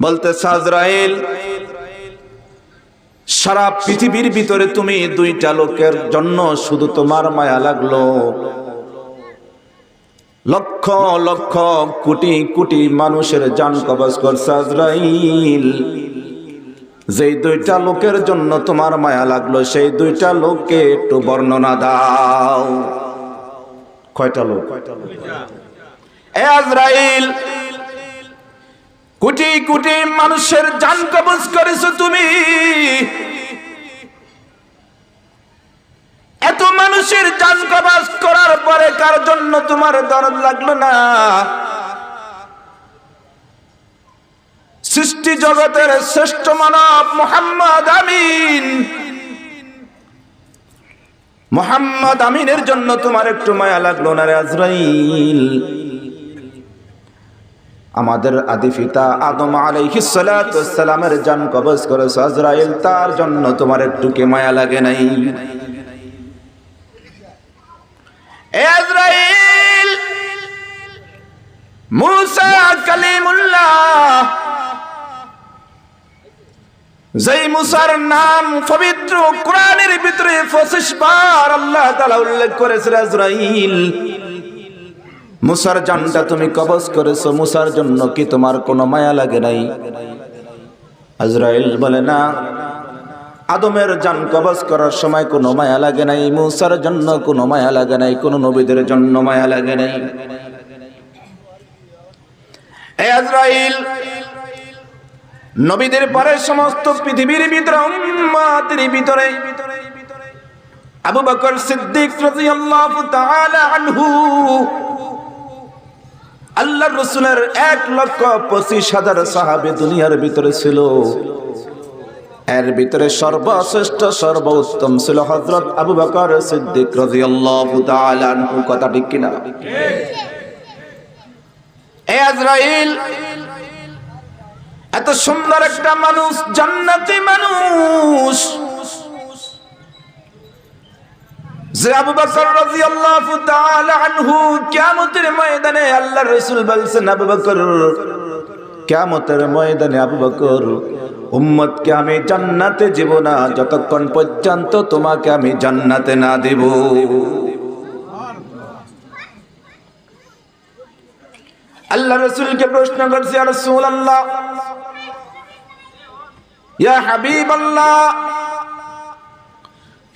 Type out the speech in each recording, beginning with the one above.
বলতে সাজরাইল সারা পৃথিবীর ভিতরে তুমি দুইটা লোকের জন্য শুধু তোমার মায়া লাগল। লক্ষ লক্ষ, কোটি কোটি মানুষের জান কবজ করছে আজরাইল। যেই দুইটা লোকের জন্য তোমার মায়া লাগল, সেই দুইটা লোককে একটু বর্ণনা দাও। কয়টা লোক? এ আজরাইল কোটি কোটি মানুষের জান কবজ করেছ তুমি। এত মানুষের জান কবজ করার পরে কার জন্য তোমার দরদ লাগল না? সৃষ্টি জগতের শ্রেষ্ঠ মানব মোহাম্মদ আমিন। মোহাম্মদ আমিনের জন্য তোমার একটু মায়া লাগল না রে আজরাইল? আমাদের আদি পিতা আদম আলাইহিস সালামের জান কবজ করেছে, আজরাইল, তার জন্য তোমার একটু কে মায়া লাগে নাই? নাম আল্লাহ তাআলা উল্লেখ করেছে মুসার জানটা তুমি কবজ করেছ, মুসার জন্য কি তোমার কোনো মায়া লাগে নাই? আজরাইল বলে, না, আদমের জান কবজ করার সময় কোনো মায়া লাগে নাই, মুসার জন্য কোনো মায়া লাগে নাই, কোনো নবীদের জন্য মায়া লাগে নাই। আজরাইল, নবীদের পরে সমস্ত পৃথিবীর ভিতরে ভিতরে, আবু বকর সিদ্দিক রাদিয়াল্লাহু তাআলা আনহু আল্লাহর রসুলের এক লক্ষ পঁচিশ হাজার সাহাবে দুনিয়ার ভিতরে ছিল। এর ভিতরে সর্বশ্রেষ্ঠ, সর্বোত্তম ছিল হজরত আবু বকর সিদ্দিক রাদিয়াল্লাহু কিনা? এত সুন্দর একটা মানুষ, জান্নাতি মানুষ। আমি জান্নাতে না, যতক্ষণ পর্যন্ত তোমাকে আমি জান্নাতে না দেব। আল্লাহ রসুলকে প্রশ্ন করছে আর রসুল আল্লাহ ইয়া হাবিব আল্লাহ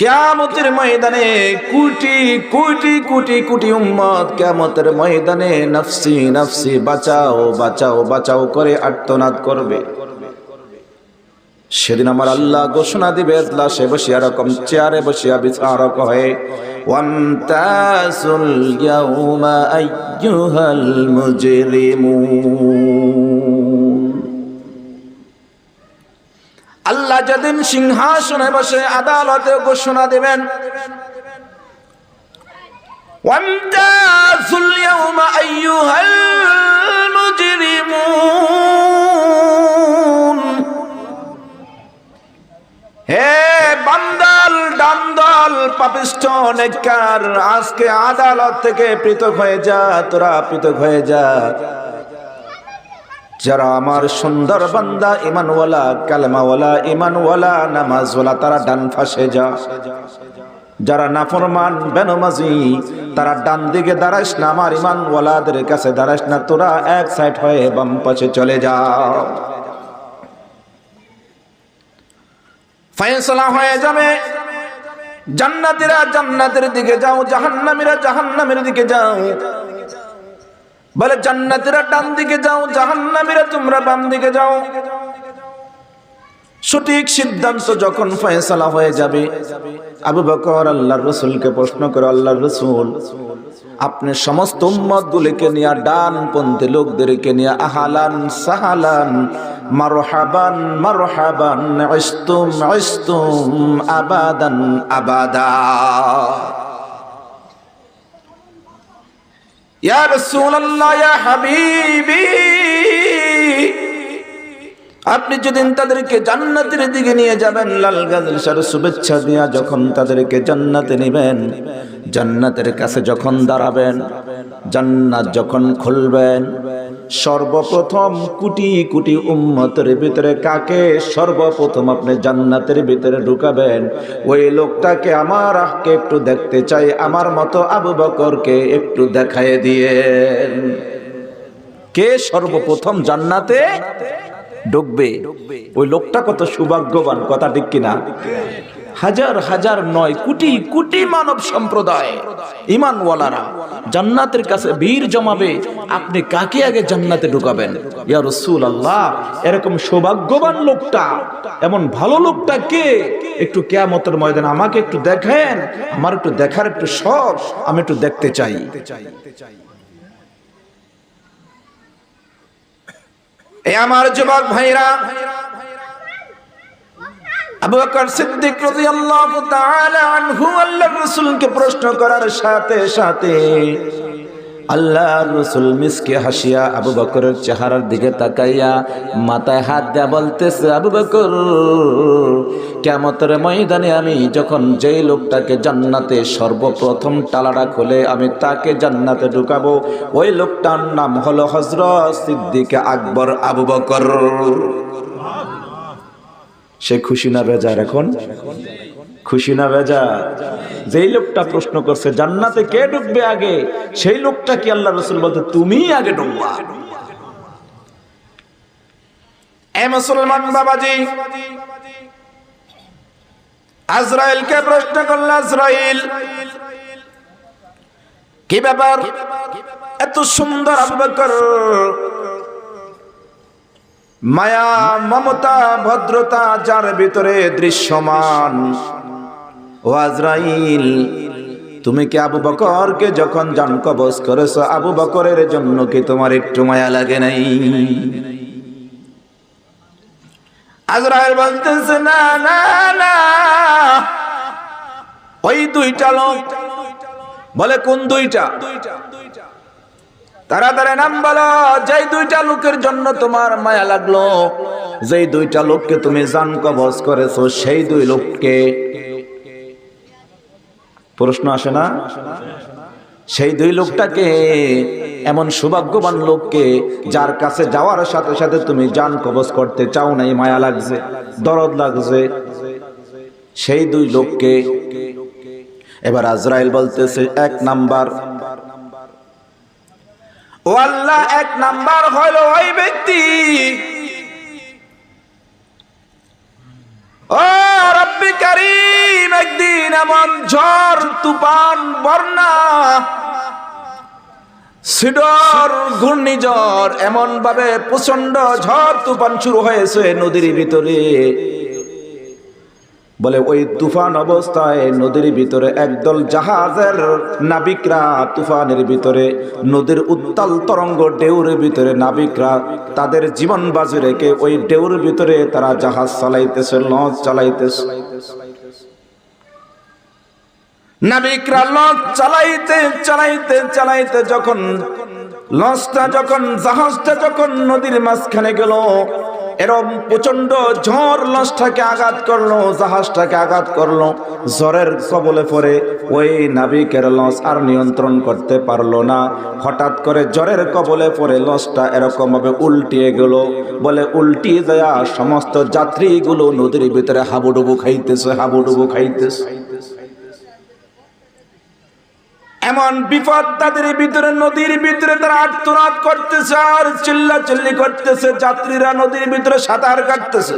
কেয়ামতের ময়দানে কোটি কোটি কোটি কোটি উম্মত কেয়ামতের ময়দানে নফসি নফসি বাঁচাও বাঁচাও বাঁচাও করে আর্তনাদ করবে। সেদিন আমার আল্লাহ ঘোষণা দিবে, লাশে বসিয়া রকম, চেয়ারে বসিয়া বিচারক হয়ে, ওয়ান্তাসুল ইয়াউমা আইয়ুহাল মুজরিমুন। আল্লাহ যেদিন সিংহাসনে বসে আদালতে ঘোষণা দেবেন হে বান্দাল, ডান্দাল, পাপিষ্ঠ, নেককার, আজকে আদালত থেকে পৃথক হয়ে যা, তোরা পৃথক হয়ে যা। যারা আমার সুন্দর বান্দা, ইমানওয়ালা, কালেমাওয়ালা, ইমানওয়ালা, নামাজওয়ালা, তারা ডান ফাঁসে যা। যারা নাফরমান, বেনমাজি, তারা ডান দিকে দাঁড়াইস না, আমার ইমানওয়ালাদের কাছে দাঁড়াইস না, তোরা এক সাইড হয়ে বাম পাশে চলে যাও ফয়সলা হয়ে যাবে। জান্নাতীরা জান্নাতের দিকে যাও, জাহান্নামীরা জাহান্নামের দিকে যাও। বলে, জান্নাতীরা ডান দিকে যাও, জাহান্নামীরা তোমরা বাম দিকে যাও। সঠিক সিদ্ধান্ত যখন ফয়সালা হয়ে যাবে, আবু বকর আল্লাহর রসুলকে প্রশ্ন করে, আল্লাহর রসুল, আপনি সমস্ত উম্মত গুলিকে নিয়ে ডান পন্থী লোকদেরকে নিয়ে, আহালান সাহালান, মারহাবান মারহাবান ইস্তুম ইস্তুম আবাদান আবাদা। আপনি যেদিন তাদেরকে জান্নাতের দিকে নিয়ে যাবেন, লাল গাজল সার শুভেচ্ছা দিয়া যখন তাদেরকে জান্নাতে নেবেন, জান্নাতের কাছে যখন দাঁড়াবেন, জান্নাত যখন খুলবেন সর্বপ্রথম কোটি কোটি উম্মতের ভিতরে কাকে সর্বপ্রথম আপনি জান্নাতের ভিতরে ঢুকাবেন? ওই লোকটাকে, আমার আহকে একটু দেখতে চাই, আমার মতো আবু বকরকে একটু দেখায় দিয়ে কে সর্বপ্রথম জান্নাতে ঢুকবে? ওই লোকটা কত সৌভাগ্যবান, কথা ঠিক কিনা? হাজার হাজার নয় কোটি কোটি মানব সম্প্রদায়। ইমানওয়ালারা জান্নাতের কাছে ভিড় জমাবে, আপনি কাকে আগে জান্নাতে ঢুকাবেন? ইয়া রসুল আল্লাহ এরকম সৌভাগ্যবান লোকটা, এমন ভালো লোকটা কে? একটু কেয়ামতের ময়দান আমাকে একটু দেখেন, আমার একটু দেখার একটু শখ, আমি একটু দেখতে চাই। এ আমার যুবক ভাইরা আবু সিদ্দিক প্রশ্ন করার সাথে সাথে মিসকে হাসিয়া আবু বকরের চেহারার দিকে তাকাইয়া মাথায় হাত দেয়া বলতেছে, আবু বকর ময়দানে আমি যখন যেই লোকটাকে জান্নাতে সর্বপ্রথম টালাটা খুলে আমি তাকে জান্নাতে ঢুকাবো, ওই লোকটার নাম হলো হযরত সিদ্দিক আকবর আবু বকর। সে খুশি না বেজার এখন? খুশি না বেজার? যেই লোকটা প্রশ্ন করছে, জান্নাতে কে ঢুকবে আগে? সেই লোকটা কি আল্লাহ রসুল বলতে তুমি আগে এ মুসলমান এত সুন্দর মায়া, মমতা, ভদ্রতা, যার ভিতরে দৃশ্যমান। ও আজরাইল, তুমি কি আবু বকরকে যখন জান কবজ করেছ, আবু বকরের জন্য কি তোমার একটু মায়া লাগে নাই? আজরাইল বলতেছে, না না না। ওই দুইটা লোক, বলে, কোন দুইটা? দুইটা নাম বলো দুইটা লোকের জন্য তোমার মায়া লাগল দুইটা লোককে তুমি জান কবজ করেছ, সেই দুই লোককে প্রশ্ন আসে না? সেই দুই লোকটাকে, এমন সৌভাগ্যবান লোককে যার কাছে যাওয়ার সাথে সাথে তুমি জান কবজ করতে চাও নাই, মায়া লাগছে, দরদ লাগছে, সেই দুই লোককে। এবার আজরাইল বলতেছে, এক নাম্বার ও আল্লাহ, এক নাম্বার হলো ওই ব্যক্তি। ও রব্বি করিম, একদিন এমন ঝড়, তুফান, বন্যা, সিডর, ঘূর্ণিঝড় এমন ভাবে প্রচণ্ড ঝড়, তুফান শুরু হয়েছে নদীর ভিতরে। বলে, ওই তুফান অবস্থায় নদীর ভিতরে একদল জাহাজের নাবিকরা, তুফানের ভিতরে নদীর উত্তাল তরঙ্গ ডেউর ভিতরে নাবিকরা তাদের জীবন বাজি রেখে ওই ডেউর ভিতরে তারা জাহাজ চালাইতেছে, লঞ্চ চালাইতেছে। নাবিকরা লঞ্চ চালাইতে চালাইতে চালাইতে যখন লঞ্চটা, যখন জাহাজটা যখন নদীর মাঝখানে গেল এরম প্রচণ্ড ঝড় লঞ্চটাকে আঘাত করল, জাহাজটাকে আঘাত করল, জ্বরের কবলে পরে ওই নাবিকের লঞ্চ আর নিয়ন্ত্রণ করতে পারল না। হঠাৎ করে জ্বরের কবলে পরে লঞ্চটা এরকম ভাবে উল্টিয়ে গেল। বলে উল্টিয়ে দেয়া সমস্ত যাত্রীগুলো নদীর ভিতরে হাবুডুবু খাইতেছে হাবুডুবু খাইতেছে। এমন বিপদ তাদের ভিতরে, নদীর ভিতরে তারা আত্মনাদ করতেছে আর চিল্লা চিল্লি করতেছে। যাত্রীরা নদীর ভিতরে সাঁতার কাটতেছে।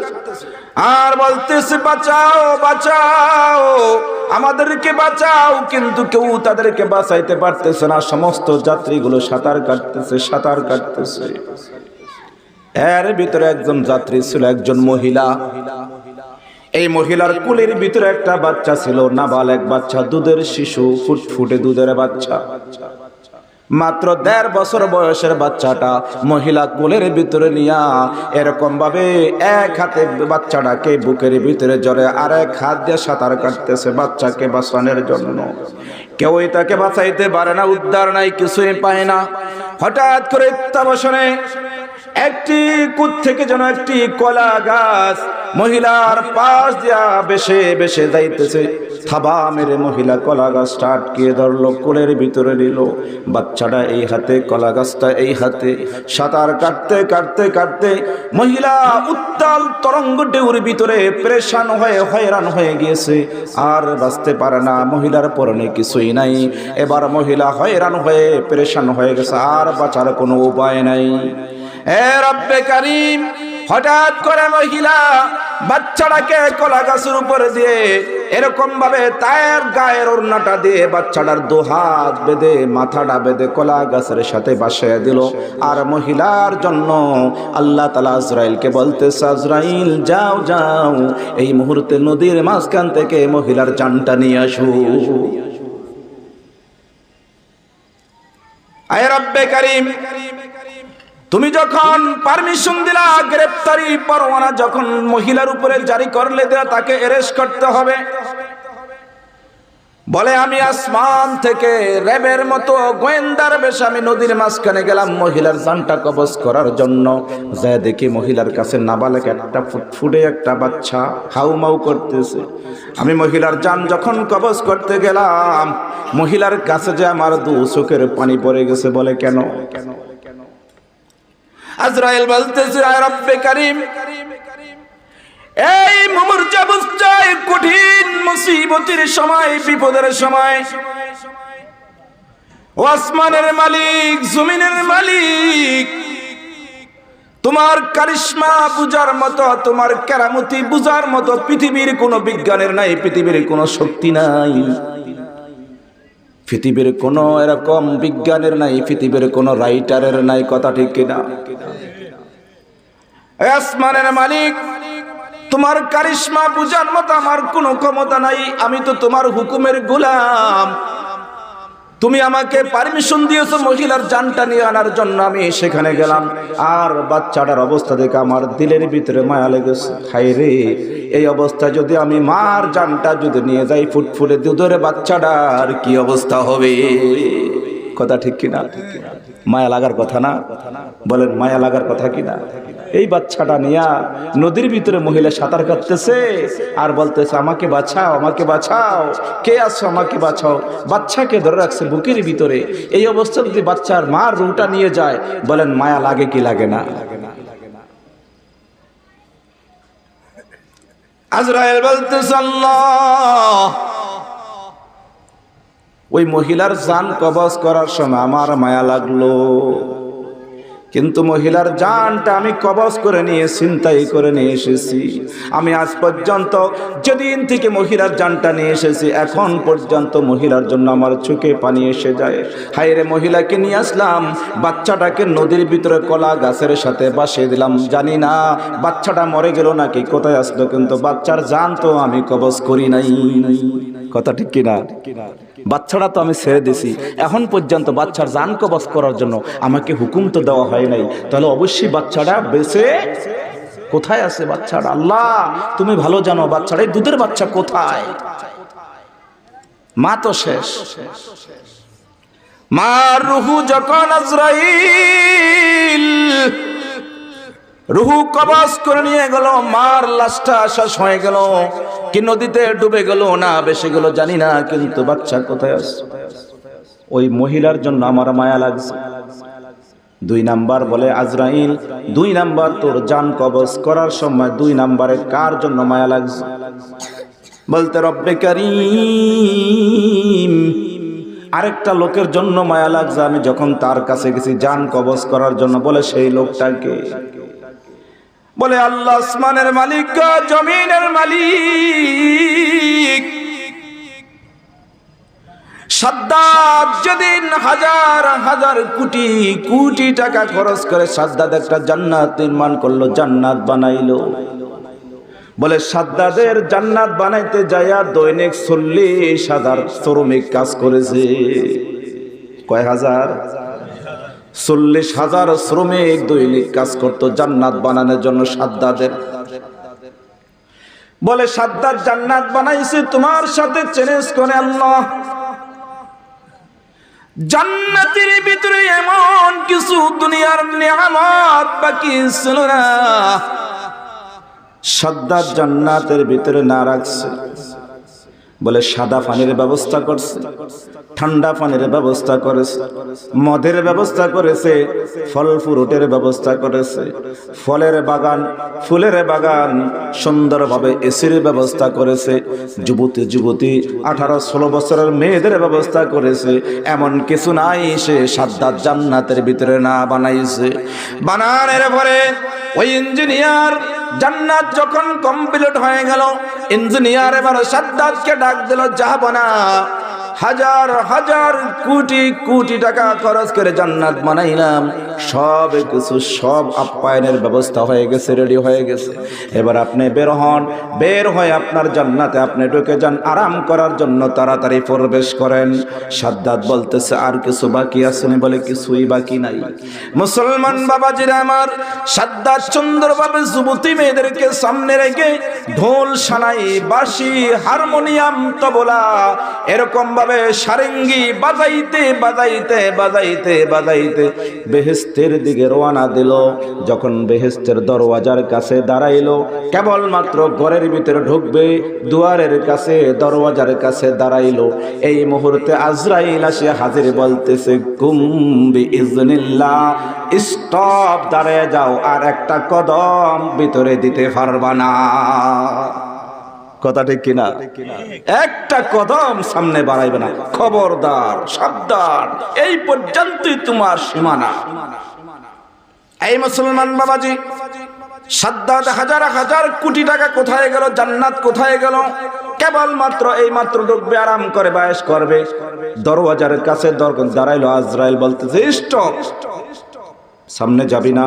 আর বলতেছে, বাঁচাও বাঁচাও, আমাদেরকে বাঁচাও। কিন্তু কেউ তাদেরকে বাঁচাইতে পারতেছে না। সমস্ত যাত্রীগুলো সাঁতার কাটতেছে সাঁতার কাটতেছে। এর ভিতরে একজন যাত্রী ছিল, একজন মহিলা। এই মহিলার কুলের ভিতরে একটা বাচ্চা ছিল, নাবালেক বাচ্চা, দুধের শিশু, ফুটফুটে দুধের বাচ্চা। মাত্র দেড় বছর বয়সের বাচ্চাটা মহিলা কোলের ভিতরে নিয়া এরকম ভাবে এক হাতে বাচ্চাটাকে বুকের ভিতরে জড়ে আর এক হাত দিয়ে সাঁতার কাটতেছে বাচ্চাকে বাঁচানোর জন্য। কেউই তাকে বাঁচাইতে পারে না, উদ্ধার নাই, কিছুই পায় না। হঠাৎ করে তাবসনে একটি কুত থেকে যেন একটি কলা গাছ মহিলার পাশ দিয়া বেশে বেশে যাইতেছে। থাবা মেরে মহিলা কলা গাছটা আটকিয়ে ধরলো, কোলের ভিতরে নিল। বাচ্চাটা এই হাতে কলা গাছটা এই হাতে। সাঁতার কাটতে কাটতে কাটতে মহিলা উত্তাল তরঙ্গ ঢেউর ভিতরে প্রেশান হয়ে হয়রান হয়ে গিয়েছে। আর বাঁচতে পারে না, মহিলার পরনে কিছুই নাই। এবার মহিলা হয়রান হয়ে প্রেশান হয়ে গেছে, আর বাঁচার কোনো উপায় নাই। এ রব্বে কারিম হঠাৎ করে মহিলা বাচ্চাটাকে কলা গাছের উপরে দিয়ে এরকম ভাবে তায়ের গায়ের ওড়নাটা দিয়ে বাচ্চাটার দু হাত বেঁধে, মাথাটা বেঁধে কলা গাছের সাথে বাসায় দিল। আর মহিলার জন্য আল্লাহ তালা আজরাইলকে বলতে আজরাইল, যাও যাও। এই মুহূর্তে নদীর মাঝখান থেকে মহিলার জানটা নিয়ে আসু। আয় রব্বে কারিম। তুমি যখন পারমিশন দিলা গ্রেপ্তারি পরোয়ানা, যখন মহিলার উপরে জারি করলে দেয়া, তাকে এরেস্ট করতে হবে। বলে, আমি আসমান থেকে র্যাবের মতো গোয়েন্দার বেশ, আমি নদীর মাঝখানে গেলাম মহিলার জানটা কবজ করার জন্য। যা দেখি মহিলার কাছে নাবালেক একটা ফুটফুটে একটা বাচ্চা হাউমাউ করতেছে। আমি মহিলার জান যখন কবজ করতে গেলাম, মহিলার কাছে যে আমার দু চোখের পানি পড়ে গেছে বলে কেন কেন? আজরাইল বলতেছে, আয় রব্বে কারিম, এই মুমুর্জা বুঝছাই কঠিন মুসিবতের সময়, বিপদের সময়, ও আসমানের মালিক, জমিনের মালিক, তোমার কারিশ্মা বুঝার মতো, তোমার কেরামতি বুঝার মতো পৃথিবীর কোনো বিজ্ঞানের নাই, পৃথিবীর কোনো শক্তি নাই। পৃথিবীর কোনো এরকম বিজ্ঞানের নাই, পৃথিবীর কোনো রাইটারের নাই, কথা ঠিক কিনা? আসমানের মালিক, তোমার কারিশ্মা বুঝার মতো আমার কোনো ক্ষমতা নাই, আমি তো তোমার হুকুমের গোলাম। তুমি আমাকে পারমিশন দিয়েছ মহিলার জানটা নিয়ে আনার জন্য, আমি সেখানে গেলাম। আর বাচ্চাটার অবস্থা দেখে আমার দিলের ভিতরে মায়া লেগেছে। হাই রে, এই অবস্থায় যদি আমি মার জানটা যদি নিয়ে যাই, ফুটফুটে দুধরে বাচ্চাটার কি অবস্থা হবে? কথা ঠিক কিনা? মায়া লাগার কথা না। বলেন, মায়া লাগার কথা কিনা এই বাচ্চাটা নিয়া নদীর ভিতরে মহিলা সাঁতার কাটতেছে আর বলতেছে, আমাকে বাঁচাও আমাকে বাঁচাও। কে আছো, আমাকে বাঁচাও। বাচ্চাকে ধরে রাখছে বুকের ভিতরে। এই অবস্থা যদি বাচ্চার মার রুটা নিয়ে যায়, বলেন, মায়া লাগে কি লাগে না? আজরায়েল বলতেছে, আল্লাহ ওই মহিলার জান কবজ করার সময় আমার মায়া লাগল। কিন্তু মহিলার জানটা আমি কবজ করে নিয়ে চিন্তাই করে নিয়ে এসেছি। আমি আজ পর্যন্ত যেদিন থেকে মহিলার জানটা নিয়ে এসেছি, এখন পর্যন্ত মহিলার জন্য আমার চোখে পানি এসে যায়। হাইরে মহিলাকে নিয়ে আসলাম, বাচ্চাটাকে নদীর ভিতরে কলা গাছের সাথে বাসিয়ে দিলাম। জানি না, বাচ্চাটা মরে গেল নাকি, কোথায় আসলো? কিন্তু বাচ্চার জান তো আমি কবজ করি নাই। কথা ঠিক কিনা বাচ্চাটা তো আমি ছেড়ে দিছি। এখন পর্যন্ত বাচ্চার জান কবজ করার জন্য আমাকে হুকুম তো দেওয়া হয় নাই। তাহলে অবশ্যই বাচ্চাটা বেঁচে কোথায় আছে বাচ্চাটা আল্লাহ, তুমি ভালো জানো বাচ্চাটা এই দুধের বাচ্চা কোথায়? মা তো শেষ। মার রুহু যখন আজরাইল রুহু কবাস করে নিয়ে গেল, মার লাশটা শেষ হয়ে গেল। কি নদীতে ডুবে গেল না বেশি গেল জানি না, কিন্তু বাচ্চা কোথায় আছে? ওই মহিলার জন্য আমার মায়া লাগছে। দুই নাম্বার বলে, আজরাইল, দুই নাম্বার তোর জান কবজ করার সময় দুই নাম্বারে কার জন্য মায়া লাগছে? বলতে রব্বে কারিম, আরেকটা লোকের জন্য মায়া লাগছে। আমি যখন তার কাছে গেছি জান কবজ করার জন্য বলে, সেই লোকটাকে বলে, আল্লাহ আসমানের মালিক জমিনের মালিক। সাদ্দাদ যেদিন হাজার হাজার কোটি কোটি টাকা খরচ করে সাদ্দাদ একটা জান্নাত নির্মাণ করল, জান্নাত বানাইলো। বলে, সাদ্দাদের জান্নাত বানাইতে যাইয়া দৈনিক চল্লিশ হাজার শ্রমিক কাজ করেছে। কয় হাজার? চল্লিশ হাজার শ্রমিক দৈনিক কাজ করতো, জান্নাত বানানোর জন্য সাদ্দাদের। বলে, সাদ্দার জান্নাত বানাইছে, তোমার সাথে চ্যালেঞ্জ করে আল্লাহ। জান্নাতের ভিতরে এমন কিছু দুনিয়ার নিয়ামত বাকি ছিল না। সাদ্দাত জান্নাতের ভিতরে না রাখছে। বলে সাদা পানির ব্যবস্থা করছে, ঠান্ডা পানির ব্যবস্থা করেছে, মদের ব্যবস্থা করেছে, ফল ফ্রুটের ব্যবস্থা করেছে, ফলের বাগান, ফুলের বাগান সুন্দরভাবে এসির ব্যবস্থা করেছে, যুবতী যুবতী আঠারো ষোলো বছরের মেয়েদের ব্যবস্থা করেছে, এমন কিছু নাই, সে সাদ্দাত জান্নাতের ভিতরে না বানাইছে। বানানের পরে ওই ইঞ্জিনিয়ার জান্নাত যখন কমপ্লিট হয়ে গেল ইঞ্জিনিয়ার এবার সাদ্দাতকে ডাক দিল যাব না। হাজার হাজার কোটি কোটি টাকা খরচ করে জান্নাত বানাইলাম। সব কিছু, সব আপ্যায়নের ব্যবস্থা হয়ে গেছে রেডি হয়ে গেছে। এবার আপনি বের হন, বের হয়ে আপনার জান্নাতে আপনি ঢুকে যান। আরাম করার জন্য তাড়াতাড়ি প্রবেশ করেন। সাদ্দাত বলতেছে, আর কিছু বাকি আসেনি বলে, কিছুই বাকি নাই। মুসলমান বাবাজিরা আমার, সাদ্দাত সুন্দরভাবে যুবতী মেয়েদেরকে সামনে রেখে ঢোল, সানাই, বাঁশি, হারমোনিয়াম, তবলা, এরকম ভাবে সারেঙ্গি বাজাইতে বাজাইতে বাজাইতে বাজাইতে বেহেস্তের দিকে রওনা দিল। যখন বেহেস্তের দরওয়াজার কাছে দাঁড়াইলো, কেবলমাত্র ঘরের ভিতরে ঢুকবে, দুয়ারের কাছে, দরওয়াজার কাছে দাঁড়াইলো। এই মুহূর্তে আজরাইল আসে হাজির বলতেছে কুম্বি ইজনিল্লাহ স্টপ, দাঁড়ায় যাও, আর একটা কদম ভিতরে দিতে পারবা না। কথা ঠিক কিনা? একটা কদম সামনে বাড়াইবে না। খবরদার, সাবধান। এই পর্যন্তই তোমার সীমানা। এই মুসলমান বাবাজি, সাদ্দাত হাজার হাজার কোটি টাকা কোথায় গেল, জান্নাত কোথায় গেল? কেবল মাত্র এই মাত্র ঢুকবে, আরাম করে করবে। কাছে দাঁড়াইলো, আজরাইল বলতেছে স্টপ সামনে যাবি না।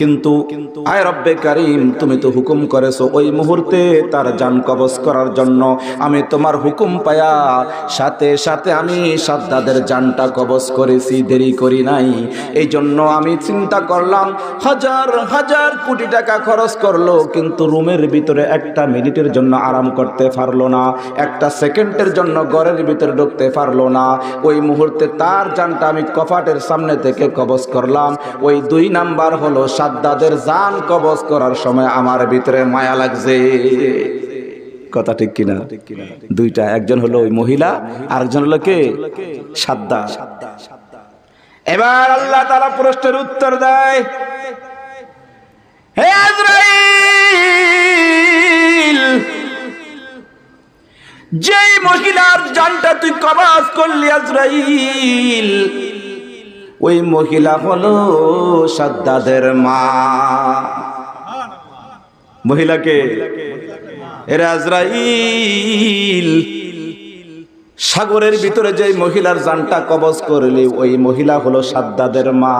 কিন্তু, আয় রব্বে কারিম, তুমি তো হুকুম করেছ ওই মুহূর্তে তার যান কবজ করার জন্য। আমি তোমার হুকুম পায়া, সাথে সাথে আমি সাদ্দাদের জানটা কবজ করেছি, দেরি করি নাই। এই জন্য আমি চিন্তা করলাম, হাজার হাজার কোটি টাকা খরচ করল, কিন্তু রুমের ভিতরে একটা মিনিটের জন্য আরাম করতে পারল না, একটা সেকেন্ডের জন্য ঘরের ভিতরে ঢুকতে পারল না। ওই মুহূর্তে তার জানটা আমি কফাটের সামনে থেকে কবজ করলাম, ওই দুই নাম্বার হলো সাদ্দাদের জান কবজ করার সময় আমার ভিতরে মায়া লাগছে। কথা ঠিক কিনা? দুইটা, একজন হলো ওই মহিলা, আরেকজন হলো কে? সাদ্দা। এবার আল্লাহ তারা প্রশ্নের উত্তর দেয় যেই মহিলার জানটা তুই কবাজ করলি আজরাইল ওই মহিলা হলো সাদ্দাদের মা। মহিলাকে, এরা সাগরের ভিতরে যে মহিলার জানটা কবজ করলি, ওই মহিলা হলো সাদ্দাদের মা।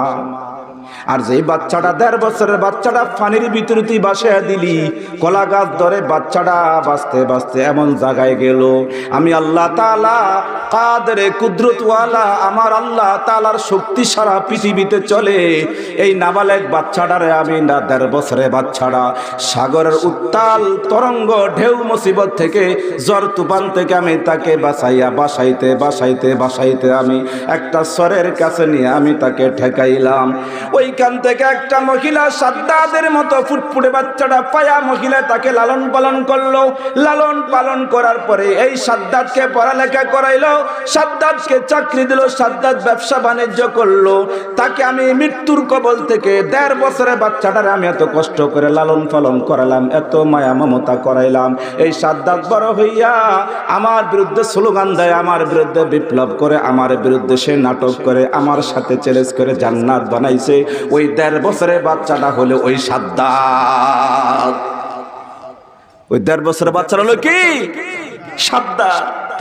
আর যে বাচ্চাটা দেড় বছরের বাচ্চাটা পানির ভিতরে তুই বাসায় দিলি, কলা গাছ ধরে বাচ্চাটা বাঁচতে বাঁচতে এমন জায়গায় গেল। আমি আল্লাহ তালা কাদরে কুদরতওয়ালা, আমার আল্লাহ তালার শক্তি সারা পৃথিবীতে চলে। এই নাবালেক বাচ্চাটারে আমি না দেড় বছরের বাচ্চাটা, সাগরের উত্তাল তরঙ্গ ঢেউ মুসিবত থেকে জ্বর তুফান থেকে আমি তাকে বাসাইয়া বাসাইতে বাসাইতে বাসাইতে আমি একটা স্বরের কাছে নিয়ে আমি তাকে ঠেকাইলাম। ওইখান থেকে একটা মহিলা সাদ্দাদের মতো ফুটফুটে বাচ্চাটা পায়া মহিলা তাকে লালন পালন করল। লালন পালন করার পরে এই সাদ্দাতকে পড়ালেখা করাইলো। সাদ্দাতকে চাকরি দিল, সাদ্দাত ব্যবসা বাণিজ্য করল। তাকে আমি মৃত্যুর কবল থেকে দেড় বছরের বাচ্চাটারে আমি এত কষ্ট করে লালন পালন করালাম, এত মায়া মমতা করাইলাম। এই সাদ্দাত বড় হইয়া আমার বিরুদ্ধে স্লোগান দেয়, আমার বিরুদ্ধে বিপ্লব করে, আমার বিরুদ্ধে সে নাটক করে, আমার সাথে চ্যালেঞ্জ করে জান্নাত বানাইছে। ওই দেড় বছরের বাচ্চাটা হলো ওই সাদ্দাত। ওই দেড় বছরের বাচ্চাটা হলো কি? সাদ্দাত।